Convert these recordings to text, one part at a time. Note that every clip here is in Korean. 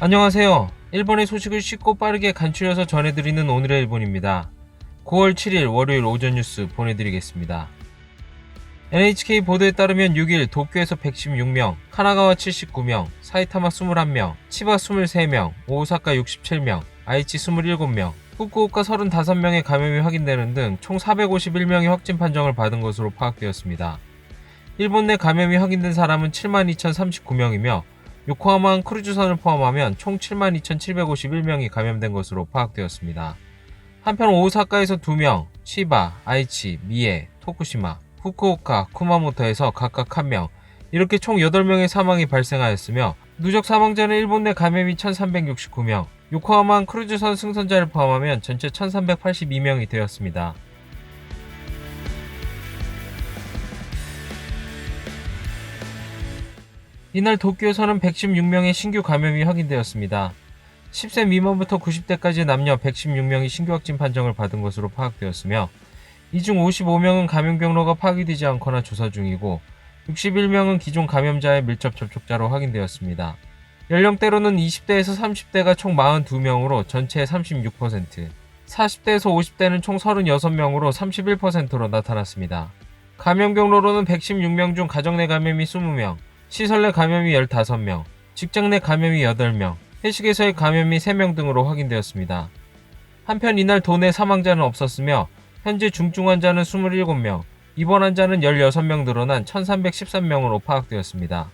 안녕하세요. 일본의 소식을 쉽고 빠르게 간추려서 전해드리는 오늘의 일본입니다. 9월 7일 월요일 오전 뉴스 보내드리겠습니다. NHK 보도에 따르면 6일 도쿄에서 116명, 카나가와 79명, 사이타마 21명, 치바 23명, 오사카 67명, 아이치 27명, 후쿠오카 35명의 감염이 확인되는 등 총 451명의 확진 판정을 받은 것으로 파악되었습니다. 일본 내 감염이 확인된 사람은 72,039명이며 요코하마항 크루즈선을 포함하면 총 72,751명이 감염된 것으로 파악되었습니다. 한편 오사카에서 2명, 치바, 아이치, 미에, 토쿠시마, 후쿠오카, 쿠마모토에서 각각 1명, 이렇게 총 8명의 사망이 발생하였으며 누적 사망자는 일본 내 감염이 1369명, 요코하마항 크루즈선 승선자를 포함하면 전체 1382명이 되었습니다. 이날 도쿄에서는 116명의 신규 감염이 확인되었습니다. 10세 미만부터 90대까지 남녀 116명이 신규 확진 판정을 받은 것으로 파악되었으며 이 중 55명은 감염 경로가 파악되지 않거나 조사 중이고 61명은 기존 감염자의 밀접 접촉자로 확인되었습니다. 연령대로는 20대에서 30대가 총 42명으로 전체의 36%, 40대에서 50대는 총 36명으로 31%로 나타났습니다. 감염 경로로는 116명 중 가정 내 감염이 20명, 시설 내 감염이 15명, 직장 내 감염이 8명, 회식에서의 감염이 3명 등으로 확인되었습니다. 한편 이날 도내 사망자는 없었으며 현재 중증 환자는 27명, 입원 환자는 16명 늘어난 1313명으로 파악되었습니다.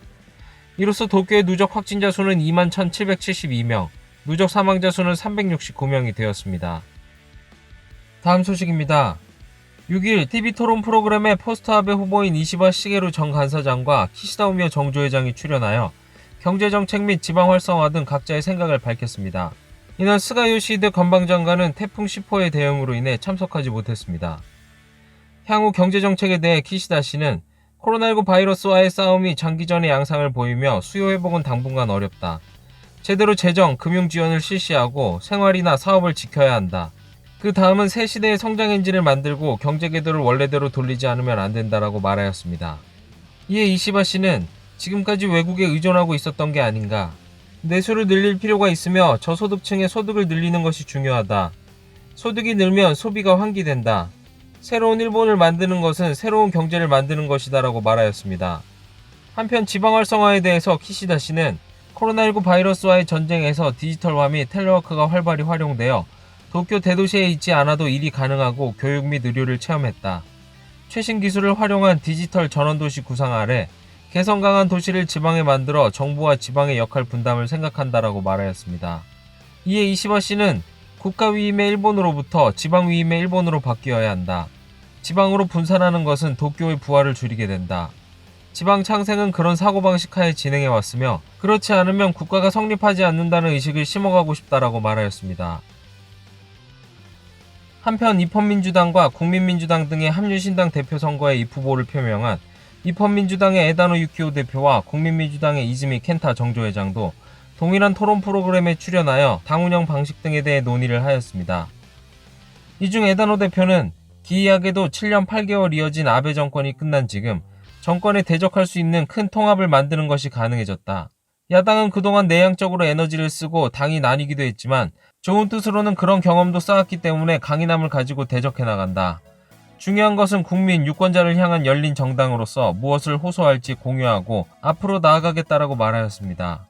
이로써 도쿄의 누적 확진자 수는 21,772명, 누적 사망자 수는 369명이 되었습니다. 다음 소식입니다. 6일 TV 토론 프로그램에 포스트 아베 후보인 이시바 시게루 전 간사장과 키시다 우미오 정조 회장이 출연하여 경제정책 및 지방 활성화 등 각자의 생각을 밝혔습니다. 이날 스가 요시히데 관방장관은 태풍 10호의 대응으로 인해 참석하지 못했습니다. 향후 경제정책에 대해 키시다 씨는 코로나19 바이러스와의 싸움이 장기전의 양상을 보이며 수요 회복은 당분간 어렵다. 제대로 재정, 금융 지원을 실시하고 생활이나 사업을 지켜야 한다. 그 다음은 새 시대의 성장 엔진을 만들고 경제 궤도를 원래대로 돌리지 않으면 안 된다라고 말하였습니다. 이에 이시바 씨는 지금까지 외국에 의존하고 있었던 게 아닌가. 내수를 늘릴 필요가 있으며 저소득층의 소득을 늘리는 것이 중요하다. 소득이 늘면 소비가 환기된다. 새로운 일본을 만드는 것은 새로운 경제를 만드는 것이다라고 말하였습니다. 한편 지방 활성화에 대해서 키시다 씨는 코로나19 바이러스와의 전쟁에서 디지털화 및 텔레워크가 활발히 활용되어 도쿄 대도시에 있지 않아도 일이 가능하고 교육 및 의료를 체험했다. 최신 기술을 활용한 디지털 전원도시 구상 아래 개성 강한 도시를 지방에 만들어 정부와 지방의 역할 분담을 생각한다라고 말하였습니다. 이에 이시바 씨는 국가 위임의 일본으로부터 지방 위임의 일본으로 바뀌어야 한다. 지방으로 분산하는 것은 도쿄의 부활을 줄이게 된다. 지방 창생은 그런 사고방식 하에 진행해 왔으며 그렇지 않으면 국가가 성립하지 않는다는 의식을 심어가고 싶다라고 말하였습니다. 한편 입헌민주당과 국민민주당 등의 합류신당 대표 선거에 입후보를 표명한 입헌민주당의 에다노 유키오 대표와 국민민주당의 이즈미 켄타 정조회장도 동일한 토론 프로그램에 출연하여 당 운영 방식 등에 대해 논의를 하였습니다. 이 중 에다노 대표는 기이하게도 7년 8개월 이어진 아베 정권이 끝난 지금 정권에 대적할 수 있는 큰 통합을 만드는 것이 가능해졌다. 야당은 그동안 내향적으로 에너지를 쓰고 당이 나뉘기도 했지만 좋은 뜻으로는 그런 경험도 쌓았기 때문에 강인함을 가지고 대적해 나간다. 중요한 것은 국민 유권자를 향한 열린 정당으로서 무엇을 호소할지 공유하고 앞으로 나아가겠다라고 말하였습니다.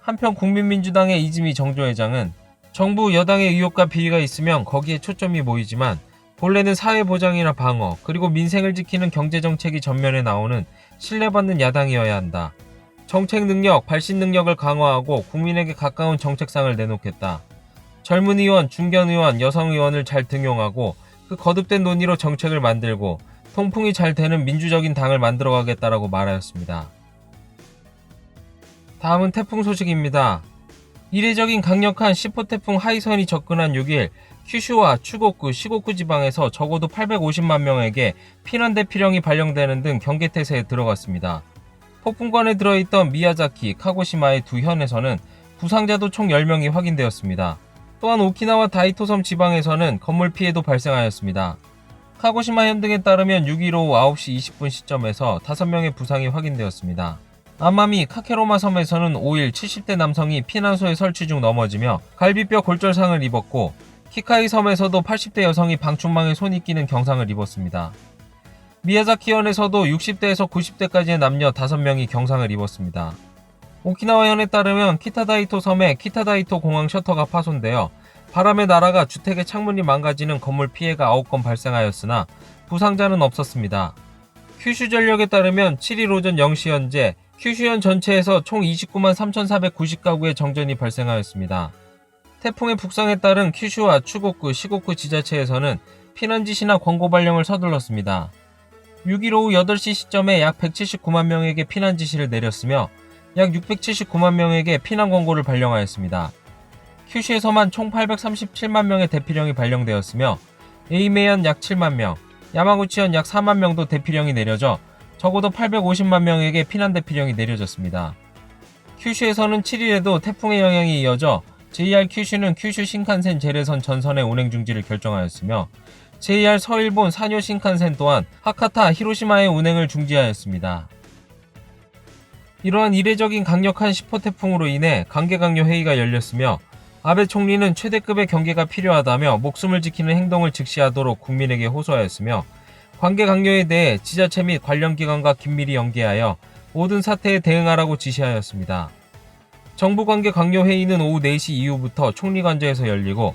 한편 국민민주당의 이즈미 정조회장은 정부 여당의 의혹과 비리가 있으면 거기에 초점이 모이지만 본래는 사회보장이나 방어 그리고 민생을 지키는 경제정책이 전면에 나오는 신뢰받는 야당이어야 한다. 정책 능력, 발신 능력을 강화하고 국민에게 가까운 정책상을 내놓겠다. 젊은 의원, 중견 의원, 여성 의원을 잘 등용하고 그 거듭된 논의로 정책을 만들고 통풍이 잘 되는 민주적인 당을 만들어가겠다라고 말하였습니다. 다음은 태풍 소식입니다. 이례적인 강력한 10호 태풍 하이선이 접근한 6일 큐슈와 추고쿠, 시고쿠 지방에서 적어도 850만 명에게 피난 대피령이 발령되는 등 경계 태세에 들어갔습니다. 폭풍관에 들어있던 미야자키, 카고시마의 두 현에서는 부상자도 총 10명이 확인되었습니다. 또한 오키나와 다이토섬 지방에서는 건물 피해도 발생하였습니다. 카고시마 현 등에 따르면 6일 오후 9시 20분 시점에서 5명의 부상이 확인되었습니다. 아마미 카케로마 섬에서는 5일 70대 남성이 피난소에 설치 중 넘어지며 갈비뼈 골절상을 입었고 키카이 섬에서도 80대 여성이 방충망에 손이 끼는 경상을 입었습니다. 미야자키현에서도 60대에서 90대까지의 남녀 5명이 경상을 입었습니다. 오키나와현에 따르면 키타다이토 섬의 키타다이토 공항 셔터가 파손되어 바람에 날아가 주택의 창문이 망가지는 건물 피해가 9건 발생하였으나 부상자는 없었습니다. 큐슈 전력에 따르면 7일 오전 0시 현재 큐슈현 전체에서 총 29만 3,490가구의 정전이 발생하였습니다. 태풍의 북상에 따른 큐슈와 추고쿠, 시고쿠 지자체에서는 피난 지시나 권고 발령을 서둘렀습니다. 6일 오후 8시 시점에 약 179만 명에게 피난 지시를 내렸으며 약 679만 명에게 피난 권고를 발령하였습니다. 큐슈에서만 총 837만 명의 대피령이 발령되었으며 에이메현 약 7만 명, 야마구치현 약 4만 명도 대피령이 내려져 적어도 850만 명에게 피난 대피령이 내려졌습니다. 큐슈에서는 7일에도 태풍의 영향이 이어져 JR 큐슈는 큐슈 신칸센 제레선 전선의 운행 중지를 결정하였으며 JR 서일본 산요 신칸센 또한 하카타 히로시마의 운행을 중지하였습니다. 이러한 이례적인 강력한 10호 태풍으로 인해 관계강요 회의가 열렸으며 아베 총리는 최대급의 경계가 필요하다며 목숨을 지키는 행동을 즉시하도록 국민에게 호소하였으며 관계 강요에 대해 지자체 및 관련 기관과 긴밀히 연계하여 모든 사태에 대응하라고 지시하였습니다. 정부 관계 강요 회의는 오후 4시 이후부터 총리 관저에서 열리고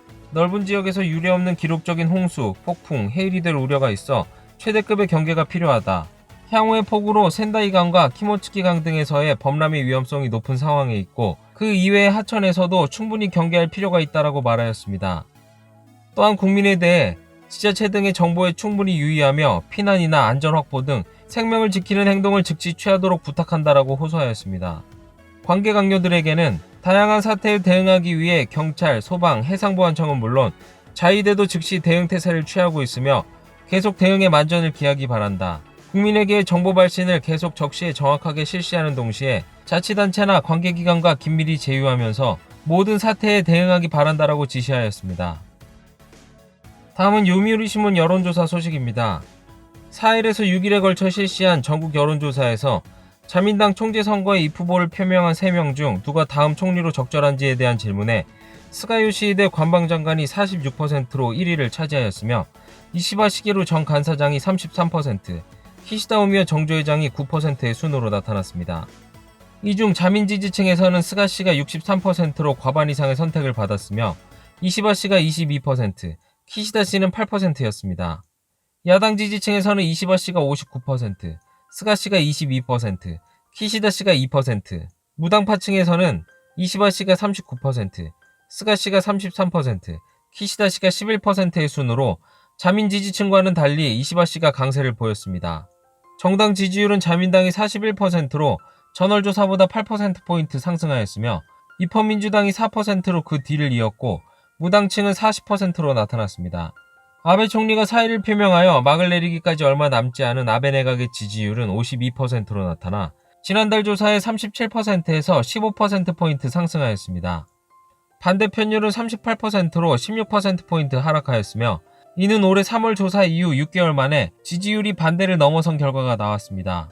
넓은 지역에서 유례없는 기록적인 홍수, 폭풍, 해일이 될 우려가 있어 최대급의 경계가 필요하다. 향후의 폭우로 센다이강과 키모츠키강 등에서의 범람의 위험성이 높은 상황에 있고 그 이외의 하천에서도 충분히 경계할 필요가 있다라고 말하였습니다. 또한 국민에 대해 지자체 등의 정보에 충분히 유의하며 피난이나 안전 확보 등 생명을 지키는 행동을 즉시 취하도록 부탁한다라고 호소하였습니다. 관계 강요들에게는 다양한 사태에 대응하기 위해 경찰, 소방, 해상보안청은 물론 자위대도 즉시 대응 태세를 취하고 있으며 계속 대응에 만전을 기하기 바란다. 국민에게 정보 발신을 계속 적시에 정확하게 실시하는 동시에 자치단체나 관계기관과 긴밀히 제휴하면서 모든 사태에 대응하기 바란다라고 지시하였습니다. 다음은 요미우리 신문 여론조사 소식입니다. 4일에서 6일에 걸쳐 실시한 전국 여론조사에서 자민당 총재 선거에 입후보를 표명한 3명 중 누가 다음 총리로 적절한지에 대한 질문에 스가 요시히데 관방장관이 46%로 1위를 차지하였으며 이시바 시게루 전 간사장이 33%, 키시다 오미오 정조회장이 9%의 순으로 나타났습니다. 이 중 자민 지지층에서는 스가 씨가 63%로 과반 이상의 선택을 받았으며 이시바 씨가 22%, 키시다 씨는 8%였습니다. 야당 지지층에서는 이시바 씨가 59%, 스가 씨가 22%, 키시다 씨가 2%, 무당파 층에서는 이시바 씨가 39%, 스가 씨가 33%, 키시다 씨가 11%의 순으로 자민 지지층과는 달리 이시바 씨가 강세를 보였습니다. 정당 지지율은 자민당이 41%로 전월조사보다 8%포인트 상승하였으며 입헌민주당이 4%로 그 뒤를 이었고 무당층은 40%로 나타났습니다. 아베 총리가 사의를 표명하여 막을 내리기까지 얼마 남지 않은 아베 내각의 지지율은 52%로 나타나 지난달 조사의 37%에서 15%포인트 상승하였습니다. 반대 편율은 38%로 16%포인트 하락하였으며 이는 올해 3월 조사 이후 6개월 만에 지지율이 반대를 넘어선 결과가 나왔습니다.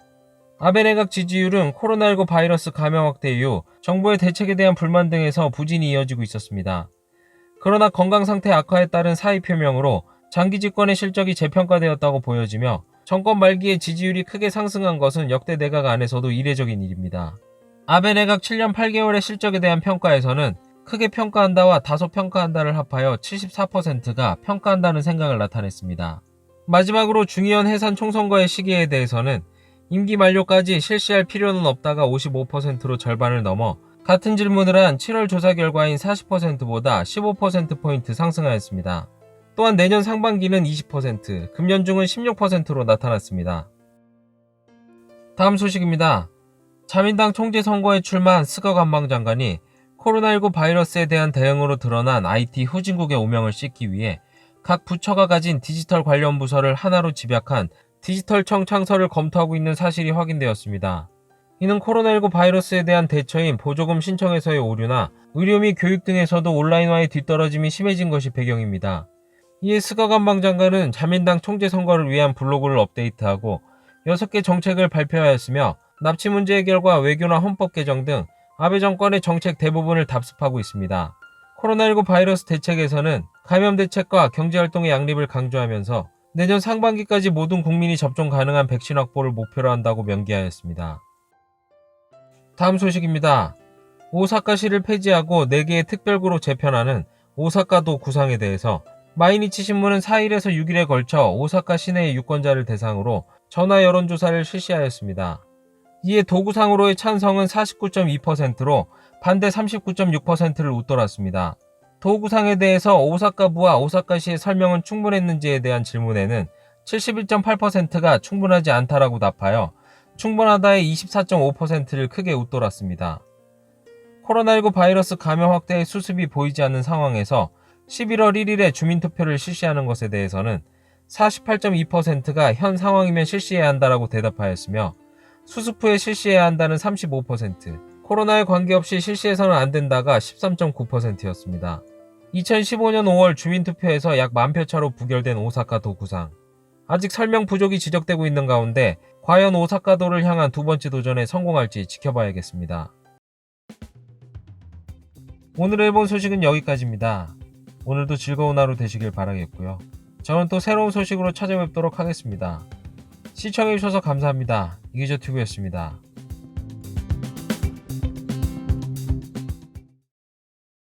아베 내각 지지율은 코로나19 바이러스 감염 확대 이후 정부의 대책에 대한 불만 등에서 부진이 이어지고 있었습니다. 그러나 건강 상태 악화에 따른 사의 표명으로 장기 집권의 실적이 재평가되었다고 보여지며 정권 말기에 지지율이 크게 상승한 것은 역대 내각 안에서도 이례적인 일입니다. 아베 내각 7년 8개월의 실적에 대한 평가에서는 크게 평가한다와 다소 평가한다를 합하여 74%가 평가한다는 생각을 나타냈습니다. 마지막으로 중의원 해산 총선거의 시기에 대해서는 임기 만료까지 실시할 필요는 없다가 55%로 절반을 넘어 같은 질문을 한 7월 조사 결과인 40%보다 15%포인트 상승하였습니다. 또한 내년 상반기는 20%, 금년 중은 16%로 나타났습니다. 다음 소식입니다. 자민당 총재 선거에 출마한 스가 관방 장관이 코로나19 바이러스에 대한 대응으로 드러난 IT 후진국의 오명을 씻기 위해 각 부처가 가진 디지털 관련 부서를 하나로 집약한 디지털청 창설을 검토하고 있는 사실이 확인되었습니다. 이는 코로나19 바이러스에 대한 대처인 보조금 신청에서의 오류나 의료 및 교육 등에서도 온라인화의 뒤떨어짐이 심해진 것이 배경입니다. 이에 스가 관방 장관은 자민당 총재 선거를 위한 블로그를 업데이트하고 6개 정책을 발표하였으며 납치 문제 해결과 외교나 헌법 개정 등 아베 정권의 정책 대부분을 답습하고 있습니다. 코로나19 바이러스 대책에서는 감염 대책과 경제활동의 양립을 강조하면서 내년 상반기까지 모든 국민이 접종 가능한 백신 확보를 목표로 한다고 명기하였습니다. 다음 소식입니다. 오사카시를 폐지하고 4개의 특별구로 재편하는 오사카도 구상에 대해서 마이니치 신문은 4일에서 6일에 걸쳐 오사카 시내의 유권자를 대상으로 전화 여론조사를 실시하였습니다. 이에 도구상으로의 찬성은 49.2%로 반대 39.6%를 웃돌았습니다. 도구상에 대해서 오사카부와 오사카시의 설명은 충분했는지에 대한 질문에는 71.8%가 충분하지 않다라고 답하여 충분하다의 24.5%를 크게 웃돌았습니다. 코로나19 바이러스 감염 확대의 수습이 보이지 않는 상황에서 11월 1일에 주민투표를 실시하는 것에 대해서는 48.2%가 현 상황이면 실시해야 한다라고 대답하였으며 수습 후에 실시해야 한다는 35%, 코로나에 관계없이 실시해서는 안 된다가 13.9%였습니다. 2015년 5월 주민투표에서 약 만표 차로 부결된 오사카 도구상. 아직 설명 부족이 지적되고 있는 가운데 과연 오사카도를 향한 두 번째 도전에 성공할지 지켜봐야겠습니다. 오늘 일본 소식은 여기까지입니다. 오늘도 즐거운 하루 되시길 바라겠고요. 저는 또 새로운 소식으로 찾아뵙도록 하겠습니다. 시청해주셔서 감사합니다. 이기저 튜브였습니다.